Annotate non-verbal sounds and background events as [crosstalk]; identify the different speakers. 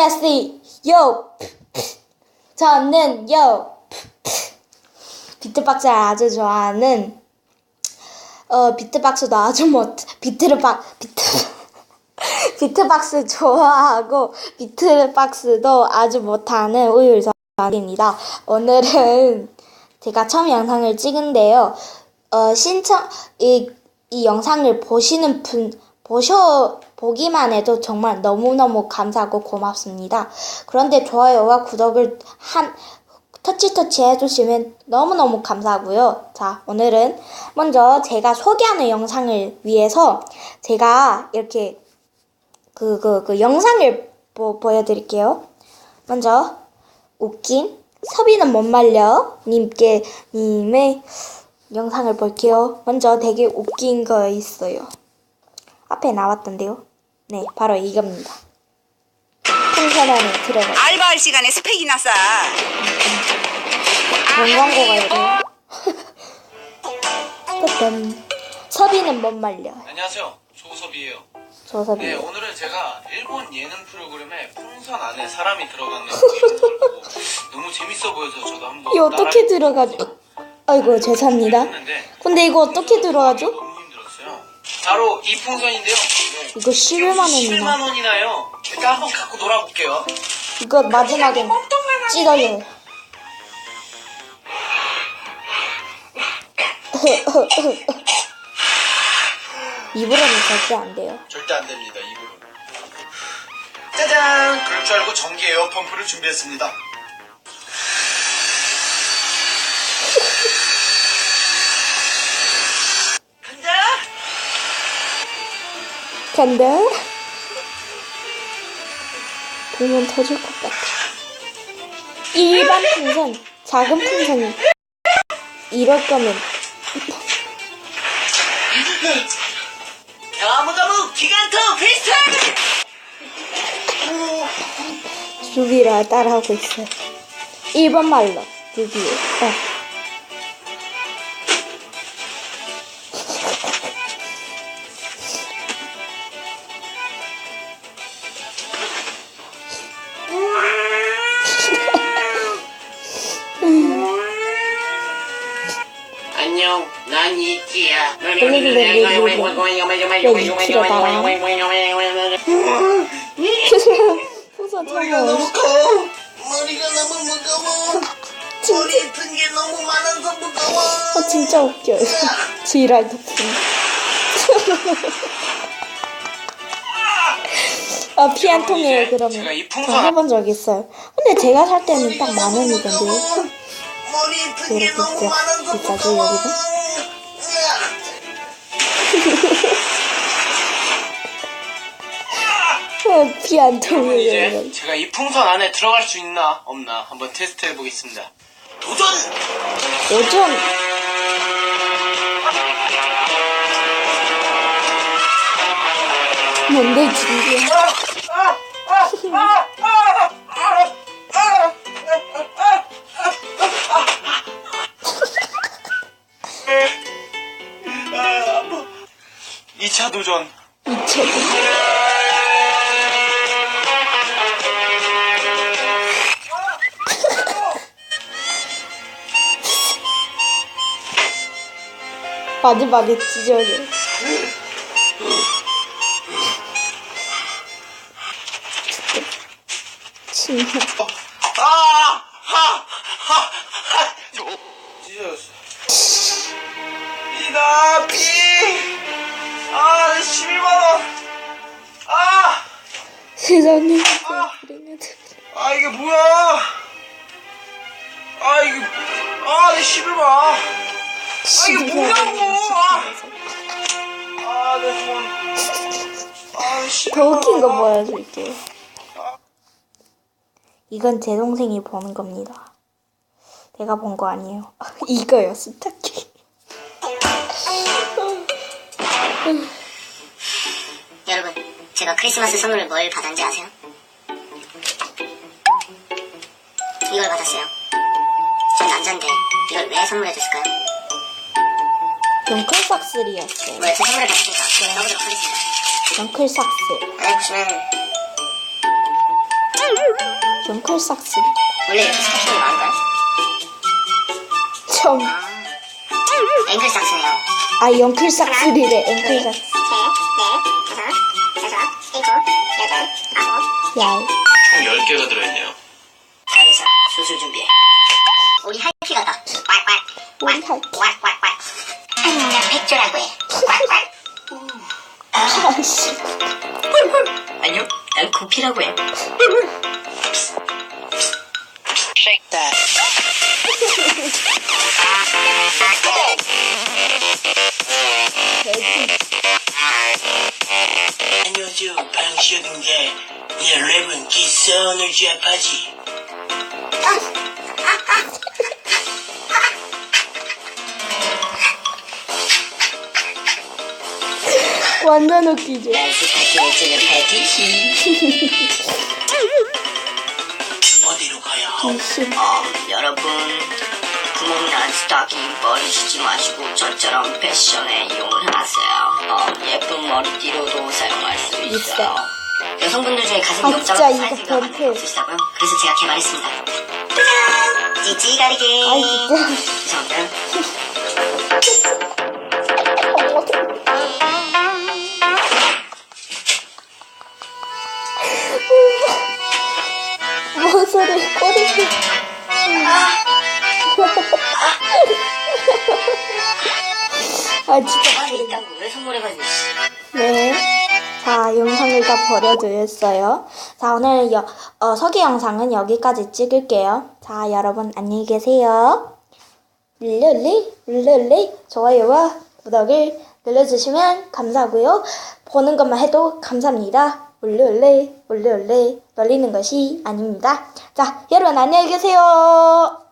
Speaker 1: 안녕하세요. 저는 요 비트박스를 아주 좋아하는 어 비트박스도 아주 못 비트박 비트 [laughs] 비트박스 좋아하고 비트박스도 아주 못하는 우유일성입니다. 오늘은 제가 처음 영상을 찍은데요. 어 신청 이, 이 영상을 보시는 분 보셔 보기만 해도 정말 너무너무 감사하고 고맙습니다. 그런데 좋아요와 구독을 한 터치터치 해주시면 너무너무 감사하고요. 자, 오늘은 먼저 제가 소개하는 영상을 위해서 제가 이렇게 그, 그, 그 영상을 보, 보여드릴게요. 먼저, 웃긴 서비는 못 말려 님께, 님의 영상을 볼게요. 먼저 되게 웃긴 거 있어요. 앞에 나왔던데요. 네, 바로 이겁니다. 풍선 안에 들어가.
Speaker 2: 알바할 시간에 스펙이나 쌓아.
Speaker 1: 본 광고가 이래요. 따단. 서비는 못 말려.
Speaker 3: 안녕하세요. 조섭이에요.
Speaker 1: 저 서비.
Speaker 3: 네, 오늘은 제가 일본 예능 프로그램에 풍선 안에 사람이 들어가는 걸 보고 너무 재밌어 보여서 저도 한번
Speaker 1: 이 어떻게 들어가죠? 아이고 죄송합니다.
Speaker 3: 했는데
Speaker 1: 근데 이거 어떻게 들어가죠?
Speaker 3: 바로 이 풍선인데요. 네.
Speaker 1: 이거 11만 원이나.
Speaker 3: 11만 원이나요. 일단 한번 갖고 놀아볼게요.
Speaker 1: 이거 마지막엔 찢어요. 입으로는 절대 안 돼요.
Speaker 3: 절대 안 됩니다. 입으로. 짜잔! 그럴 줄 알고 전기 에어 펌프를 준비했습니다. 간다.
Speaker 1: 보면 터질 것 같아. 일반 풍선, 작은 풍선이 이럴 거면
Speaker 3: 나무나무 기간통 필살!
Speaker 1: 루비라 따라하고 있어요. 1번 말로 루비. 어. 풍선 [laughs]
Speaker 4: 머리가
Speaker 1: 타고
Speaker 4: 너무 커. 머리가 너무 무거워. 머리 든게 너무 많아서 무거워.
Speaker 1: 어, 진짜 웃겨요. 지랄 덕분. 아, 피 한 통이에요, 그러면. 저
Speaker 3: 풍선
Speaker 1: 해본 적 있어요. 근데 제가 살 때는
Speaker 4: 딱만게
Speaker 1: 이렇게 진짜 비싸죠. 여기서? 피한
Speaker 3: 여러분
Speaker 1: 통이에요,
Speaker 3: 이제. 제가 이 풍선 안에 들어갈 수 있나 없나 한번 테스트 해보겠습니다. 도전!
Speaker 1: 요즘 뭔데 준비해?
Speaker 3: 이 2차 도전.
Speaker 1: 이체 [laughs] 마지막에 찢어져. 진짜.
Speaker 3: 아! 하! 하! 하! 찢어졌어. 이다 비! 아, 11만원! 아!
Speaker 1: 세상에.
Speaker 3: 아, 이게 뭐야! 아, 이게, 아, 내 11만! 아, 이게 뭐냐고! 아, 아, 내 손. 아, 내 11만!
Speaker 1: 더 웃긴 거 보여줄게요. 이건 제 동생이 보는 겁니다. 내가 본 거 아니에요. [laughs] 이거요, 스타킹.
Speaker 5: 제가 크리스마스 선물을 뭘 받았는지 아세요? 이걸 받았어요. 전 남잔데 이걸 왜 선물해 줬을까요?
Speaker 1: 덩클삭스리였어요.
Speaker 5: 뭐 여튼 선물을 받았으니까 넣어보도록 하겠습니다.
Speaker 1: 덩클삭스.
Speaker 5: 안에 보시면
Speaker 1: 영클 삭스.
Speaker 5: 원래 이렇게 스타킹이 많은가요?
Speaker 1: 참.
Speaker 5: 아, 앵글 삭스네요.
Speaker 1: 아, 영클 삭스리래, 앵클 삭스.
Speaker 5: 셋, 넷, 다섯, 여섯, 일곱, 여덟, 아홉.
Speaker 1: 야.
Speaker 3: 총 10개가 들어있네요.
Speaker 5: 잘해서 수술 준비해. 우리 할피 같다. 꽉꽉.
Speaker 1: 우리 할피.
Speaker 5: 꽉꽉꽉. 아니, 나 백조라고 해. 꽉꽉.
Speaker 1: 아씨.
Speaker 5: 아니요, 난 구피라고 해.
Speaker 4: 안녕 시혁입니다 예 랩은 기선을 제압하지
Speaker 1: 완전 웃기죠?
Speaker 5: 난 스타킹을 찌는 패티시.
Speaker 4: 어디로 가야 하오?
Speaker 5: 어, 여러분. 구멍 난 스타킹 버리시지 마시고 저처럼 패션에 이용을 하세요. 어, 예쁜 머리띠로도 사용할 수 있어요. 여성분들 중에 가슴이
Speaker 1: 아, 진짜 이거 변태.
Speaker 5: 게 없으시다고요? 그래서 제가 개발했습니다. 짜잔! 찌찌 가리게.
Speaker 1: 아이, 진짜.
Speaker 5: 죄송합니다.
Speaker 1: 꼬리를. 아, 진짜.
Speaker 5: 아니, 이딴 거왜 선물해가지고. 씨.
Speaker 1: 네. 자, 영상을 다 버려드렸어요. 자, 오늘 여, 어, 서기 영상은 여기까지 찍을게요. 자, 여러분 안녕히 계세요. 릴릴리, 릴릴리, 좋아요와 구독을 눌러주시면 감사하고요. 보는 것만 해도 감사합니다. 올레올레, 올레올레, 놀리는 것이 아닙니다. 자, 여러분 안녕히 계세요.